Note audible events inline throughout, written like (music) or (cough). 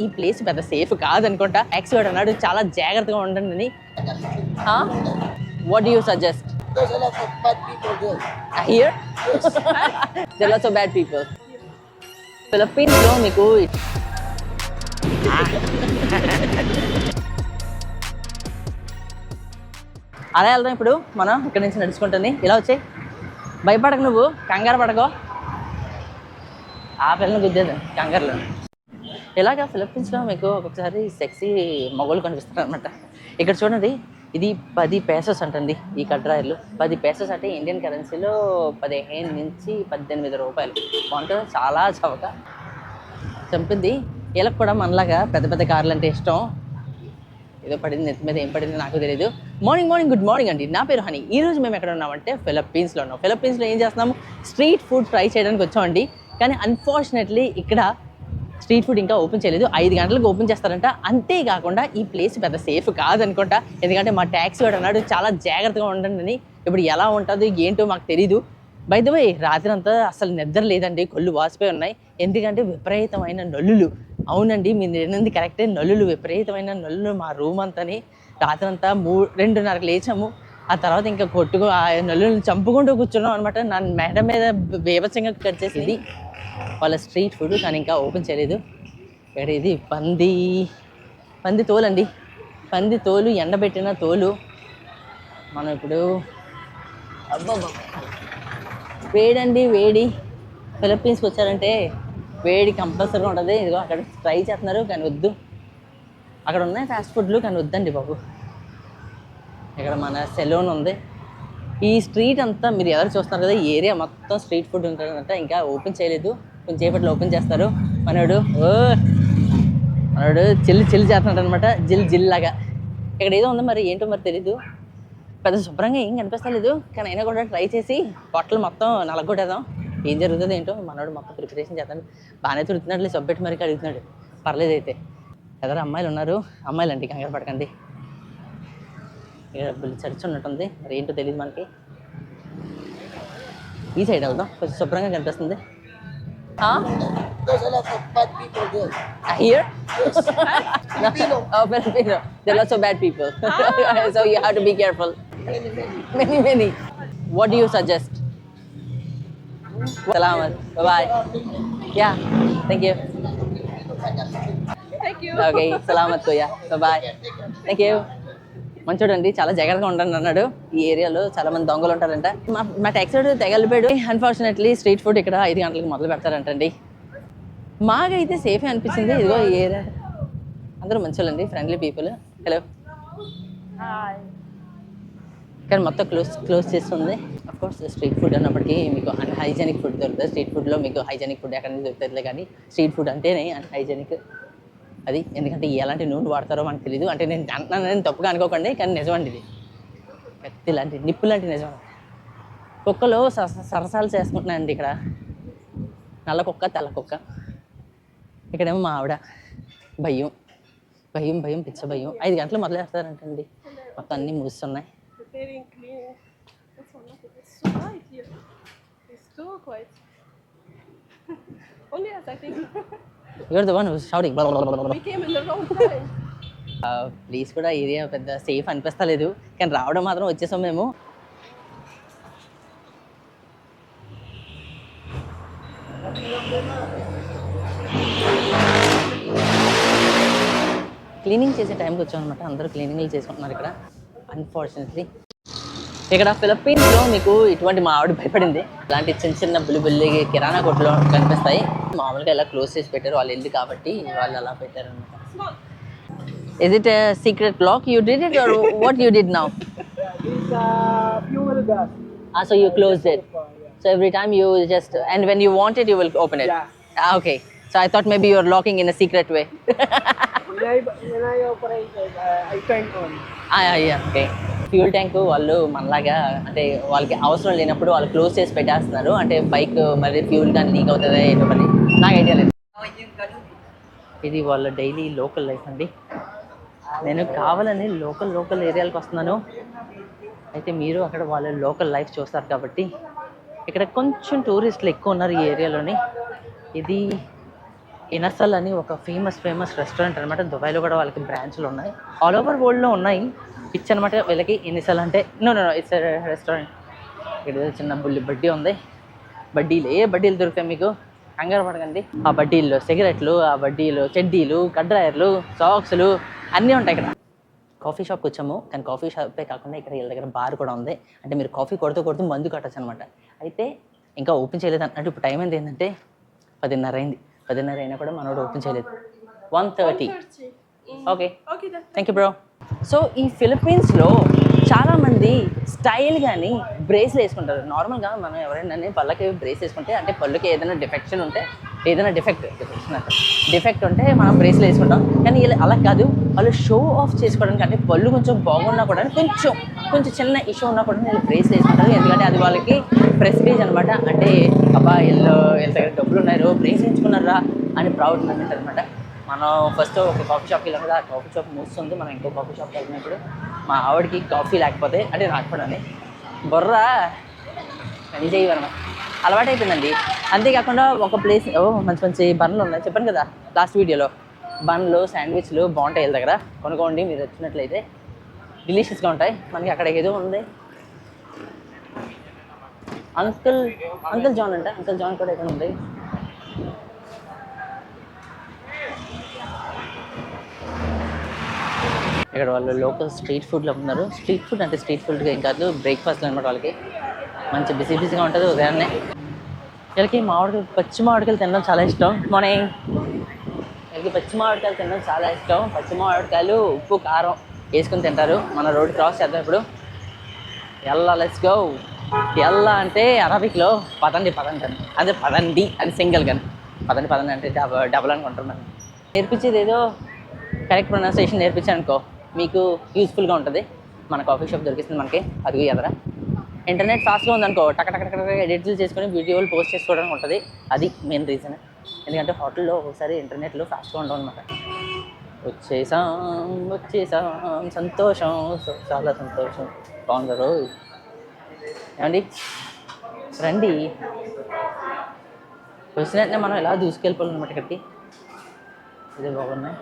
ఈ ప్లేస్ పెద్ద safe కాదనుకుంటా. Accident అన్నాడు. చాలా జాగ్రత్తగా ఉండండి. అని what you suggest. Here there also bad people ఫిలిప్పీన్స్లో మీకు అలా వెళ్దాం ఇప్పుడు. మనం ఇక్కడ నుంచి నడుచుకుంటుంది. ఇలా వచ్చాయి భయపడకు నువ్వు. కంగారు పడకో. ఆ పిల్లని గుద్దేది కంగారులో. ఇలాగా ఫిలిప్పీన్స్లో మీకు ఒక్కొక్కసారి సెక్సీ మొగోళ్ళు కనిపిస్తారు అనమాట ఇక్కడ చూడండి ఇది పది పేసెస్ అంటండి ఈ కట్రాయర్లు పది పేసెస్ అంటే ఇండియన్ కరెన్సీలో పదిహేను నుంచి పద్దెనిమిది రూపాయలు. బాగుంటుంది చాలా చవక. చంపింది వీళ్ళకి కూడా మనలాగా పెద్ద పెద్ద కార్లు అంటే ఇష్టం. ఏదో పడింది నెత్తి మీద ఏం పడింది నాకు తెలియదు మార్నింగ్ మార్నింగ్ గుడ్ మార్నింగ్ అండి. నా పేరు హనీ. ఈ రోజు మేము ఎక్కడ ఉన్నామంటే ఫిలిప్పీన్స్లో ఉన్నాం. ఫిలిప్పీన్స్లో ఏం చేస్తున్నాము? స్ట్రీట్ ఫుడ్ ట్రై చేయడానికి వచ్చామండి. కానీ అన్ఫార్చునేట్లీ ఇక్కడ స్ట్రీట్ ఫుడ్ ఇంకా ఓపెన్ చేయలేదు. ఐదు గంటలకు ఓపెన్ చేస్తారంట. అంతేకాకుండా ఈ ప్లేస్ పెద్ద సేఫ్ కాదనుకుంటా. ఎందుకంటే మా ట్యాక్సీ వాడు అన్నాడు చాలా జాగ్రత్తగా ఉండండి అని. ఇప్పుడు ఎలా ఉంటుందో ఏంటో మాకు తెలీదు. బై ద వే రాత్రి అంతా అసలు నిద్ర లేదండి. కళ్ళు వాసిపోయి ఉన్నాయి. ఎందుకంటే విపరీతమైన నల్లులు. అవునండి మీరు నిన్నది కరెక్టే. నల్లులు విపరీతమైన నల్లులు మా రూమ్ అంతని. రాత్రి అంతా మూ రెండున్నరకు లేచాము. ఆ తర్వాత ఇంకా కొట్టుకు ఆ నల్లులను చంపుకుంటూ కూర్చున్నాం అనమాట నా మేడ మీద బీభత్సంగా కట్ చేసింది. వాళ్ళ స్ట్రీట్ ఫుడ్ కానీ ఇంకా ఓపెన్ చేయలేదు. ఇక్కడ ఇది? పంది. పంది తోలు అండి పంది తోలు ఎండబెట్టిన తోలు. మనం ఇప్పుడు అబ్బబ్బా వేడండి వేడి. ఫిలిప్పీన్స్కి వచ్చారంటే వేడి కంపల్సరీగా ఉంటుంది. ఇదిగో అక్కడ ట్రై చేస్తున్నారు కానీ వద్దు. అక్కడ ఉన్నాయి ఫాస్ట్ ఫుడ్లు కానీ వద్దండి బాబు. ఇక్కడ మన సెలూన్ ఉంది. ఈ స్ట్రీట్ అంతా మీరు ఎవరు చూస్తున్నారు కదా? ఈ ఏరియా మొత్తం స్ట్రీట్ ఫుడ్ ఉంటుందంట. ఇంకా ఓపెన్ చేయలేదు. కొంచెం ఓపెన్ చేస్తారు. మనోడు ఓ మనోడు చిల్లు చిల్లు చేస్తున్నాడు అనమాట జిల్ జిల్ లాగా. ఇక్కడ ఏదో ఉందో మరి ఏంటో మరి తెలీదు. పెద్ద శుభ్రంగా ఏం కనిపిస్తలేదు. కానీ అయినా కూడా ట్రై చేసి పొట్టలు మొత్తం నలగొట్టేద్దాం. ఏం జరుగుతుంది ఏంటో మనోడు మొత్తం ప్రిపరేషన్ చేస్తాడు బాగానే తుడుతున్నట్లు సబ్బెట్టి మరి అడుగుతున్నాడు పర్లేదు అయితే. ఎదరు అమ్మాయిలు ఉన్నారు. అమ్మాయిలు అండి కంగారు పడకండి. చర్చ ఉన్నట్టుంది. మరి ఏంటో తెలియదు మనకి. ఈ సైడ్ వెళ్దాం. కొంచెం శుభ్రంగా కనిపిస్తుంది. Huh? There's a lot of bad people there. Uh, here? Yes. (laughs) Filipino. oh, Filipino. There are lots of bad people. Ah. (laughs) so you have to be careful. Many, many. Many, many. What do you suggest? Salamat. Bye-bye. Yeah. Thank you. Thank you. Okay. Salamat, Kuya. Bye-bye. Thank you. మంచోడండి చాలా జాగ్రత్తగా ఉండండి అన్నాడు. ఈ ఏరియాలో చాలా మంది దొంగలు ఉంటారంట. మా మా ట్యాక్సీ తెగలిపోయాడు. అన్ఫార్చునేట్లీ స్ట్రీట్ ఫుడ్ ఇక్కడ ఐదు గంటలకు మొదలు పెడతారంటండి. మాకైతే సేఫే అనిపించింది. ఇదిగో ఈ ఏరియా. అందరూ మంచోళ్ళండి ఫ్రెండ్లీ పీపుల్ హలో ఇక్కడ మొత్తం క్లోజ్ క్లోజ్ చేస్తుంది. అఫ్కోర్స్ స్ట్రీట్ ఫుడ్ అన్నప్పటికీ మీకు అన్హైజెనిక్ ఫుడ్ దొరుకుతుంది. స్ట్రీట్ ఫుడ్లో మీకు హైజెనిక్ ఫుడ్ ఎక్కడ నుంచి దొరుకుతుంది కానీ స్ట్రీట్ ఫుడ్ అంటేనే అన్హైజెనిక్ అది. ఎందుకంటే ఎలాంటి నూనె వాడతారో మనకు తెలియదు అంటే నేను అంటున్నానని తప్పుగా అనుకోకండి కానీ నిజమండి ఇది. కత్తి లాంటి నిప్పు లాంటి నిజం కుక్కలు సరసాలు చేసుకుంటున్నాయండి ఇక్కడ. నల్ల కుక్క తెల్ల కుక్క. ఇక్కడేమో మా ఆవిడ. భయం. భయం భయం పిచ్చ భయం. ఐదు గంటలు మొదలెడతారంటండి. మొత్తం అన్నీ మూస్తున్నాయి (laughs) Only as I think. (laughs) we came in the wrong time. Please కూడా ఏరియా పెద్ద సేఫ్ అనిపిస్తలేదు. కానీ రావడం మాత్రం వచ్చేసాం మేము. క్లీనింగ్ చేసే టైంకి వచ్చాం అనమాట అందరూ క్లీనింగ్లు చేసుకుంటున్నారు ఇక్కడ. అన్ఫార్చునేట్లీ ఇక్కడ ఫిలిప్పీన్స్లో మీకు ఇటువంటి మా ఆవిడ భయపడింది. ఇలాంటి చిన్న చిన్న బుల్లి బుల్లి కిరాణా కొట్లు కనిపిస్తాయి. మామూలుగా ఎలా క్లోజ్ చేసి పెట్టారు వాళ్ళు ఎందుకు కాబట్టి వాళ్ళు అలా పెట్టారు is it secret block you so close every time just when you want open okay so I thought locking in secret way fuel tank వాళ్ళు మనలాగా అంటే వాళ్ళకి అవసరం లేనప్పుడు వాళ్ళు క్లోజ్ చేసి పెట్టేస్తున్నారు. అంటే బైక్ మరి ఫ్యూల్ కానీ లీక్ అవుతుంది నాకు ఐడియా లేదు. ఇది వాళ్ళ డైలీ లోకల్ లైఫ్ అండి. నేను కావాలని లోకల్ లోకల్ ఏరియాలకు వస్తున్నాను. అయితే మీరు అక్కడ వాళ్ళ లోకల్ లైఫ్ చూస్తారు కాబట్టి ఇక్కడ కొంచెం టూరిస్టులు ఎక్కువ ఉన్నారు ఈ ఏరియాలోని. ఇది ఇనసల్ అని ఒక ఫేమస్ ఫేమస్ రెస్టారెంట్ అనమాట దుబాయ్లో కూడా వాళ్ళకి బ్రాంచ్లు ఉన్నాయి. ఆల్ ఓవర్ వరల్డ్లో ఉన్నాయి. పిచ్ అనమాట వీళ్ళకి ఇనిసల్ అంటే. No no it's restaurant. ఇక్కడ చిన్న బుల్లి బడ్డీ ఉంది. బడ్డీలు ఏ బడ్డీలు దొరుకుతాయి మీకు. కంగారు పడకండి. ఆ బడ్డీల్లో సిగరెట్లు ఆ బడ్డీలు చెడ్డీలు కడ్రాయర్లు సాక్స్లు అన్నీ ఉంటాయి ఇక్కడ. కాఫీ షాప్కి వచ్చాము. కానీ కాఫీ షాపే కాకుండా ఇక్కడ వీళ్ళ దగ్గర బార్ కూడా ఉంది. అంటే మీరు కాఫీ కొడుతూ కొడుతూ మందు కట్టచ్చు అనమాట అయితే ఇంకా ఓపెన్ చేయలేదు అంటే ఇప్పుడు టైం ఎంత ఏంటంటే పదిన్నర అయింది. పదిన్నర అయినా కూడా మనోడు ఓపెన్ చేయలేదు. One thirty. 30. In... okay. Thank you bro. So ఈ ఫిలిప్పీన్స్లో చాలామంది స్టైల్ కానీ బ్రేస్లు వేసుకుంటారు. నార్మల్గా మనం ఎవరైనా పళ్ళకి బ్రేస్ వేసుకుంటే అంటే పళ్ళకి ఏదైనా డిఫెక్షన్ ఉంటే ఏదైనా డిఫెక్ట్ డిఫెక్ట్ ఉంటే మనం బ్రేస్లు వేసుకుంటాం. కానీ వీళ్ళు అలా కాదు. వాళ్ళు షో ఆఫ్ చేసుకోవడానికి అంటే పళ్ళు కొంచెం బాగున్నా కూడా కొంచెం కొంచెం చిన్న ఇష్యూ ఉన్నా కూడా వీళ్ళు బ్రేస్ వేసుకుంటారు ఎందుకంటే అది వాళ్ళకి ప్రెస్టేజ్ అనమాట అంటే అబ్బా వీళ్ళు వీళ్ళ దగ్గర డబ్బులు ఉన్నారు బ్రేస్ వేసుకున్నారా అని ప్రౌడ్ మూమెంట్ అనమాట మనం ఫస్ట్ ఒక కాఫీ షాప్కి వెళ్ళినప్పుడు ఆ కాఫీ షాప్ మూస్తుంది మనం ఇంకో కాఫీ షాప్కి వెళ్ళినప్పుడు మా ఆవిడకి కాఫీ లేకపోతే అంటే నాకు బొర్ర పని చేయవన్నమాట అలవాటు అయిపోయిందండి అంతేకాకుండా ఒక ప్లేస్ ఓ మంచి మంచి బండ్లు ఉన్నాయి. చెప్పాను కదా లాస్ట్ వీడియోలో బన్లు శాండ్విచ్లు బాగుంటాయి వీళ్ళ దగ్గర. కొనుక్కోండి మీరు వచ్చినట్లయితే. డిలీషియస్గా ఉంటాయి. మనకి అక్కడ ఏదో ఉంది. అంకుల్ అంకుల్ జాన్ అంట. అంకుల్ జాన్ కూడా ఎక్కడ ఉంది. ఇక్కడ వాళ్ళు లోకల్ స్ట్రీట్ ఫుడ్లో ఉన్నారు. స్ట్రీట్ ఫుడ్ అంటే స్ట్రీట్ ఫుడ్ ఏం కాదు బ్రేక్ఫాస్ట్ అనమాట వాళ్ళకి. మంచి బిజీ బిజీగా ఉంటుంది ఉదయాన్నే. వీళ్ళకి మామిడికాయలు పచ్చి మామిడికాయలు తినడం చాలా ఇష్టం. మార్నింగ్ వీళ్ళకి పచ్చి మామిడికాయలు తినడం చాలా ఇష్టం. పచ్చి మామిడికాయలు ఉప్పు కారం వేసుకుని తింటారు. మన రోడ్ క్రాస్ చేద్దాం ఇప్పుడు. ఎల్లా లెట్స్ గో ఎల్లా అంటే అరబిక్లో పదండి పదండి అని. అదే పదండి అది సింగిల్ కానీ పదండి పదండి అంటే డబల్ డబల్ అనుకుంటున్నాను. నేర్పించేది ఏదో కరెక్ట్ ప్రొనౌన్సియేషన్ నేర్పించాను అనుకో మీకు యూస్ఫుల్గా ఉంటుంది. మన కాఫీ షాప్ దొరికిస్తుంది మనకి. అది ఎదరా ఇంటర్నెట్ ఫాస్ట్గా ఉందనుకో టక టక టక ఎడిట్లు చేసుకొని వీడియోలు పోస్ట్ చేసుకోవడానికి ఉంటుంది. అది మెయిన్ రీజన్ ఎందుకంటే హోటల్లో ఒకసారి ఇంటర్నెట్లో ఫాస్ట్గా ఉండవు అనమాట వచ్చేసాం వచ్చేసాం. సంతోషం. చాలా సంతోషం. బాగుందరు ఏమండి? రండి. వచ్చినట్టే మనం ఎలా దూసుకెళ్ళిపోవాలన్నమాట ఇక్కడికి? ఇదే బాగున్నాయి.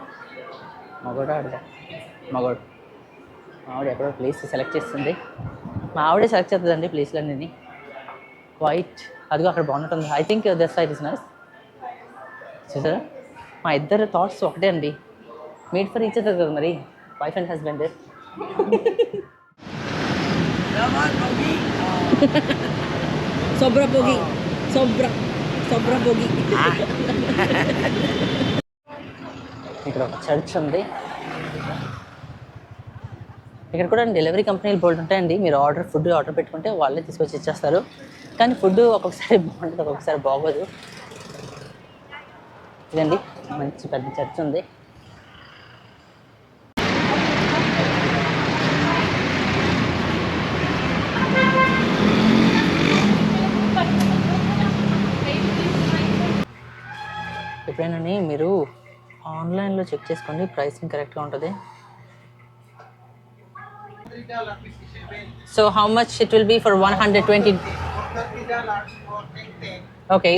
మగోడు ఆడదా? మగోడు ఆవిడ ఎక్కడో ప్లేస్ సెలెక్ట్ చేస్తుంది. మా ఆవిడే సెలెక్ట్ చేస్తుందండి ప్లేస్లన్నీ వైట్ అదిగో అక్కడ బాగుంటుంది I think this side is nice చూసారా? మా ఇద్దరు థాట్స్ ఒకటే అండి. మీట్ ఫర్ ఈచ్ అదర్ కదా మరి? వైఫ్ అండ్ హస్బెండ్ సొబ్రా పోగి సొబ్రా సొబ్రా పోగి ఇక్కడ ఒక చర్చ్ ఉంది. ఇక్కడ కూడా డెలివరీ కంపెనీలు బోల్డ్ ఉంటాయండి. మీరు ఆర్డర్ ఫుడ్ ఆర్డర్ పెట్టుకుంటే వాళ్ళే తీసుకొచ్చి ఇచ్చేస్తారు. కానీ ఫుడ్ ఒక్కొక్కసారి బాగుంటుంది ఒక్కొక్కసారి బాగోదు. ఇదండి మంచి పెద్ద చర్చ్ ఉంది. ఎప్పుడైనా మీరు ఆన్లైన్లో చెక్ చేసుకోండి ప్రైసింగ్ కరెక్ట్గా ఉంటుంది. So how much it will be for one hundred twenty okay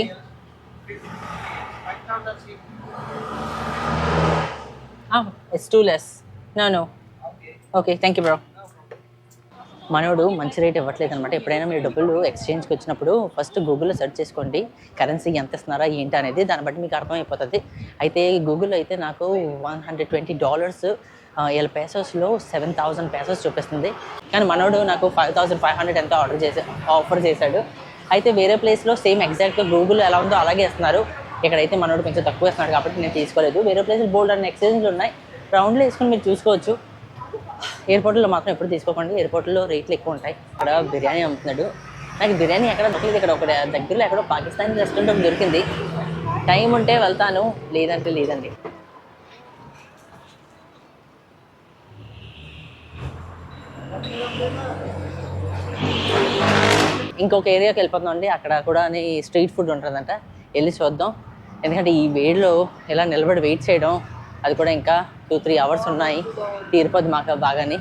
too too less no. Okay thank you bro మనోడు మంచి రేట్ ఇవ్వట్లేదు అనమాట ఎప్పుడైనా మీరు డబ్బులు ఎక్స్చేంజ్కి వచ్చినప్పుడు ఫస్ట్ గూగుల్లో సెర్చ్ చేసుకోండి. కరెన్సీ ఎంత ఇస్తున్నారా ఏంటి అనేది దాన్ని బట్టి మీకు అర్థమైపోతుంది. అయితే గూగుల్లో అయితే నాకు వన్ హండ్రెడ్ ట్వంటీ డాలర్స్ వీళ్ళ పేసెస్లో సెవెన్ థౌసండ్ పేసెస్ చూపిస్తుంది. కానీ మనోడు నాకు ఫైవ్ థౌసండ్ ఫైవ్ హండ్రెడ్ ఎంత ఆర్డర్ చేసే ఆఫర్ చేశాడు. అయితే వేరే ప్లేస్లో సేమ్ ఎగ్జాక్ట్గా గూగుల్ ఎలా ఉందో అలాగే ఇస్తున్నారు. ఇక్కడైతే మనోడు కొంచెం తక్కువ ఇస్తున్నాడు కాబట్టి నేను తీసుకోలేదు. వేరే ప్లేస్లో బోల్డ్ అన్న ఎక్స్చేంజ్లు ఉన్నాయి. రౌండ్లో వేసుకొని మీరు చూసుకోవచ్చు. ఎయిర్పోర్ట్లో మాత్రం ఎప్పుడు తీసుకోకండి. ఎయిర్పోర్ట్లో రేట్లు ఎక్కువ ఉంటాయి. అక్కడ బిర్యానీ అమ్ముతున్నాడు. నాకు బిర్యానీ ఎక్కడ దొరకలేదు. ఇక్కడ ఒక దగ్గరలో ఎక్కడో పాకిస్తానీ రెస్టారెంట్ దొరికింది. టైం ఉంటే వెళ్తాను. లేదంటే లేదండి. ఇంకొక ఏరియాకి వెళ్ళిపోతున్నాం అండి. అక్కడ కూడా స్ట్రీట్ ఫుడ్ ఉంటుందంట. వెళ్ళి చూద్దాం. ఎందుకంటే ఈ వేడిలో ఇలా నిలబడి వెయిట్ చేయడం అది కూడా ఇంకా టూ త్రీ అవర్స్ ఉన్నాయి. తీరిపోద్ది మాకు బాగాని.